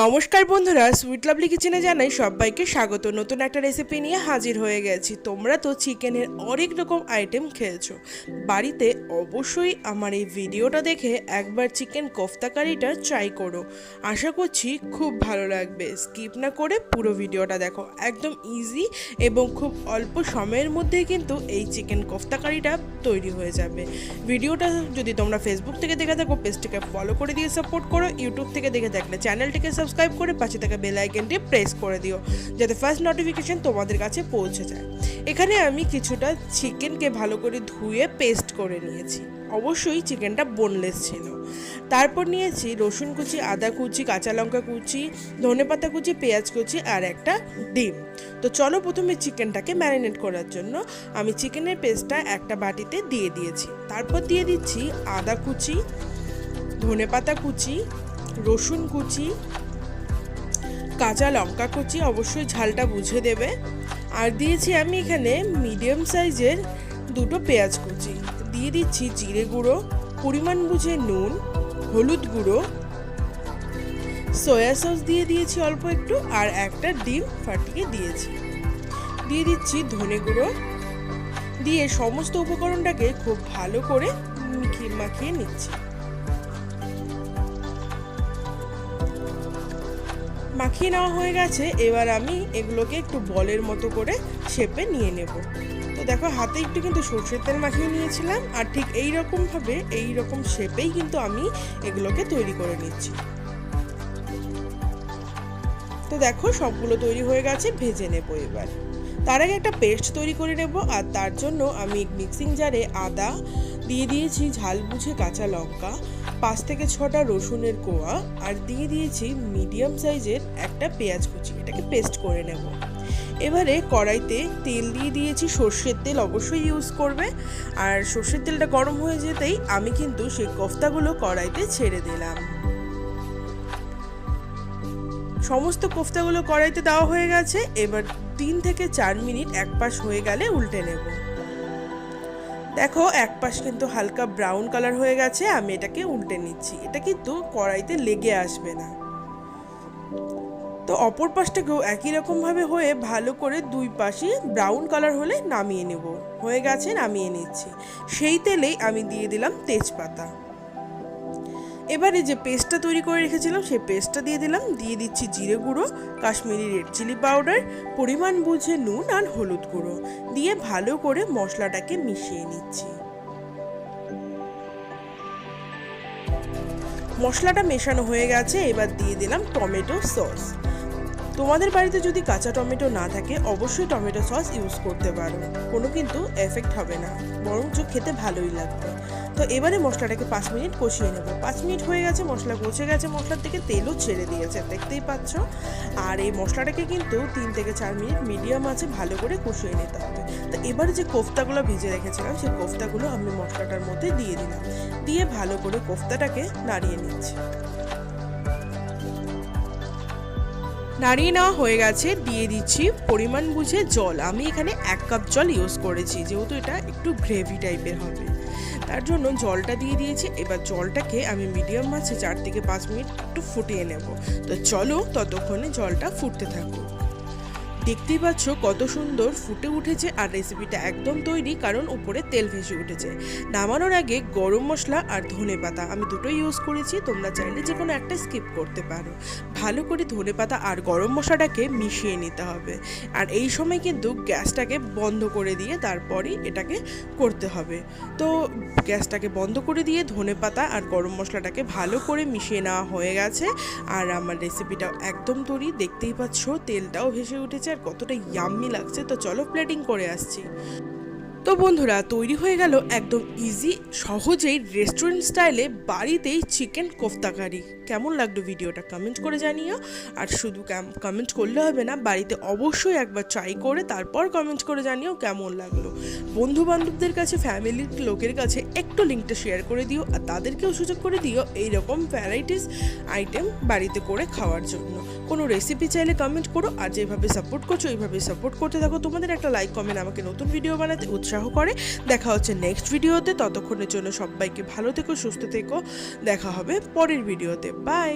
নমস্কার বন্ধুরা sweet lovely কিচেনে জানাই সবাইকে স্বাগত। নতুন একটা রেসিপি নিয়ে হাজির হয়ে গেছি। তোমরা তো চিকেনের অনেক রকম আইটেম খেয়েছো। বাড়িতে অবশ্যই আমার এই ভিডিওটা দেখে একবার চিকেন কোফতা কারিটা ট্রাই করো। আশা করছি খুব ভালো লাগবে। স্কিপ না করে পুরো ভিডিওটা দেখো। একদম ইজি এবং খুব অল্প সময়ের মধ্যেই কিন্তু এই চিকেন কোফতা কারিটা তৈরি হয়ে যাবে। ভিডিওটা যদি তোমরা ফেসবুক থেকে দেখে থাকো পেজটিকে ফলো করে দিয়ে সাপোর্ট করো ইউটিউব থেকে দেখে থাকলে চ্যানেলটিকে সাবস্ক্রাইব করে পাশে থাকা বেল আইকনটি প্রেস করে দিও, যাতে ফার্স্ট নোটিফিকেশন তোমাদের কাছে পৌঁছে যায়। এখানে আমি কিছুটা চিকেনকে ভালো করে ধুয়ে পেস্ট করে নিয়েছি। অবশ্যই চিকেনটা বোনলেস ছিল। তারপর নিয়েছি রসুন কুচি, আদা কুচি, কাঁচা লঙ্কা কুচি ধনেপাতা কুচি, পেঁয়াজ কুচি আর একটা ডিম। তো চলো প্রথমে চিকেনটাকে ম্যারিনেট করার জন্য আমি চিকেনের পেস্টটা একটা বাটিতে দিয়ে দিয়েছি। তারপর দিয়ে দিচ্ছি আদা কুচি ধনেপাতা কুচি, রসুন কুচি কাঁচা লঙ্কা কুচি অবশ্যই ঝালটা বুঝে দেবে। আর দিয়েছি আমি এখানে মিডিয়াম সাইজের দুটো পেঁয়াজ কুচি। দিয়ে দিচ্ছি জিরে গুঁড়ো, পরিমাণ বুঝে নুন, হলুদ গুঁড়ো সয়া সস দিয়ে দিয়েছি অল্প একটু, আর একটা ডিম ফাটিয়ে দিয়েছি। দিয়ে দিচ্ছি ধনে গুঁড়ো। দিয়ে সমস্ত উপকরণটাকে খুব ভালো করে মিখিয়ে মাখিয়ে নিচ্ছি। মাখিয়ে নেওয়া হয়ে গেছে, এবার আমি এগুলোকে একটু বলের মতো করে শেপে নিয়ে নেব। তো দেখো, হাতে একটু কিন্তু সর্ষের তেল মাখিয়ে নিয়েছিলাম, আর ঠিক এই রকমভাবে এই রকম শেপেই কিন্তু আমি এগুলোকে তৈরি করে নিচ্ছি। তো দেখো, সবগুলো তৈরি হয়ে গেছে, ভেজে নেব এবার। তার আগে একটা পেস্ট তৈরি করে নেব, আর তার জন্য আমি মিক্সিং জারে আদা দিয়ে দিয়েছি, ঝাল বুঝে কাঁচা লঙ্কা। পাঁচ থেকে ছটা রসুনের কোয়া আর দিয়ে দিয়েছি মিডিয়াম সাইজের একটা পেঁয়াজ কুচি, এটাকে পেস্ট করে নেব। এবারে কড়াইতে তেল দিয়ে দিয়েছি, সর্ষের তেল অবশ্যই ইউজ করবে। আর সর্ষের তেলটা গরম হয়ে যেতেই আমি কিন্তু সেই কোফতাগুলো কড়াইতে ছেড়ে দিলাম। সমস্ত কোফতাগুলো কড়াইতে দেওয়া হয়ে গেছে, এবার তিন থেকে চার মিনিট এক পাশ হয়ে গেলে উল্টে নেব। দেখো এক পাশ কিন্তু হালকা ব্রাউন কালার হয়ে গেছে, আমি এটাকে উল্টে নিচ্ছি। এটা কিন্তু কড়াইতে লেগে আসবে না। তো অপর পাশটাকেও একই রকমভাবে হয়ে ভালো করে দুই পাশে ব্রাউন কালার হলে নামিয়ে নেব। হয়ে গেছে, নামিয়ে নিচ্ছি। সেই তেলেই আমি দিয়ে দিলাম তেজপাতা। এবারে যে পেস্টটা তৈরি করে রেখেছিলাম, সেই পেস্টটা দিয়ে দিলাম। দিয়ে দিচ্ছি জিরে গুঁড়ো, কাশ্মীরি রেড চিলি পাউডার, পরিমাণ বুঝে নুন আর হলুদ গুঁড়ো। দিয়ে ভালো করে মশলাটাকে মিশিয়ে নিচ্ছি। মশলাটা মেশানো হয়ে গেছে, এবার দিয়ে দিলাম টমেটো সস। তোমাদের বাড়িতে যদি কাঁচা টমেটো না থাকে, অবশ্যই টমেটো সস ইউজ করতে পারো। কোনো কিন্তু এফেক্ট হবে না। বরঞ্চ খেতে ভালোই লাগবে। তো এবারে মশলাটাকে পাঁচ মিনিট কষিয়ে নেব। পাঁচ মিনিট হয়ে গেছে, মশলা কষে গেছে, মশলার থেকে তেলও ছেড়ে দিয়েছে, দেখতেই পাচ্ছ? আর এই মশলাটাকে কিন্তু তিন থেকে চার মিনিট মিডিয়াম আছে, ভালো করে কষিয়ে নিতে হবে। তো এবারে যে কোফতাগুলো ভিজে রেখেছিলাম, সেই কোফতাগুলো আমি মশলাটার মধ্যে দিয়ে দিলাম। দিয়ে ভালো করে কোফতাটাকে নাড়িয়ে নিচ্ছি। নাড়িয়ে নেওয়া হয়ে গেছে, দিয়ে দিচ্ছি পরিমাণ বুঝে জল। আমি এখানে এক কাপ জল ইউজ করেছি, যেহেতু এটা একটু গ্রেভি টাইপের হবে। তার জন্য জলটা দিয়ে দিয়েছি, এবার জলটাকে আমি মিডিয়াম মাছে চার থেকে পাঁচ মিনিট একটু ফুটিয়ে নেব। তো চলো ততক্ষণে জলটা ফুটতে থাকুক। দেখতেই পাচ্ছ কত সুন্দর ফুটে উঠেছে আর রেসিপিটা একদম তৈরি, কারণ উপরে তেল ভেসে উঠেছে। নামানোর আগে গরম মশলা আর ধনে পাতা আমি দুটোই ইউজ করেছি, তোমরা চাইলে যে কোনো একটা স্কিপ করতে পারো। ভালো করে ধনে পাতা আর গরম মশলাটাকে মিশিয়ে নিতে হবে। আর এই সময় কিন্তু গ্যাসটাকে বন্ধ করে দিয়ে তারপরই এটাকে করতে হবে। তো গ্যাসটাকে বন্ধ করে দিয়ে ধনে পাতা আর গরম মশলাটাকে ভালো করে মিশিয়ে নেওয়া হয়ে গেছে। আর আমার রেসিপিটাও একদম তৈরি, দেখতেই পাচ্ছ তেলটাও ভেসে উঠেছে। আর কতটা ইয়াম্মি লাগছে তো চলো প্লেটিং করে আসছি। তো বন্ধুরা, তৈরি হয়ে গেল একদম ইজি সহজেই রেস্টুরেন্ট স্টাইলে বাড়িতেই চিকেন কোফতা কারি। কেমন লাগল ভিডিওটা কমেন্ট করে জানিও। আর শুধু কমেন্ট করলে হবে না, বাড়িতে অবশ্যই একবার ট্রাই করে তারপর কমেন্ট করে জানিও কেমন লাগল। বন্ধু বান্ধবদের কাছে ফ্যামিলির লোকের কাছে একটু লিঙ্কটা শেয়ার করে দিও আর তাদেরকেও সুযোগ করে দিও এইরকম ভ্যারাইটিস আইটেম বাড়িতে করে খাওয়ার জন্য। কোনো রেসিপি চাইলে কমেন্ট করো আর যেভাবে সাপোর্ট করছ এইভাবে সাপোর্ট করতে থাকো। তোমাদের একটা লাইক কমেন্ট আমাকে নতুন ভিডিও বানাতে উৎসাহ করে। দেখা হচ্ছে নেক্সট ভিডিওতে ততক্ষণের জন্য সবাইকে ভালো থেকো, সুস্থ থেকো। দেখা হবে পরের ভিডিওতে বাই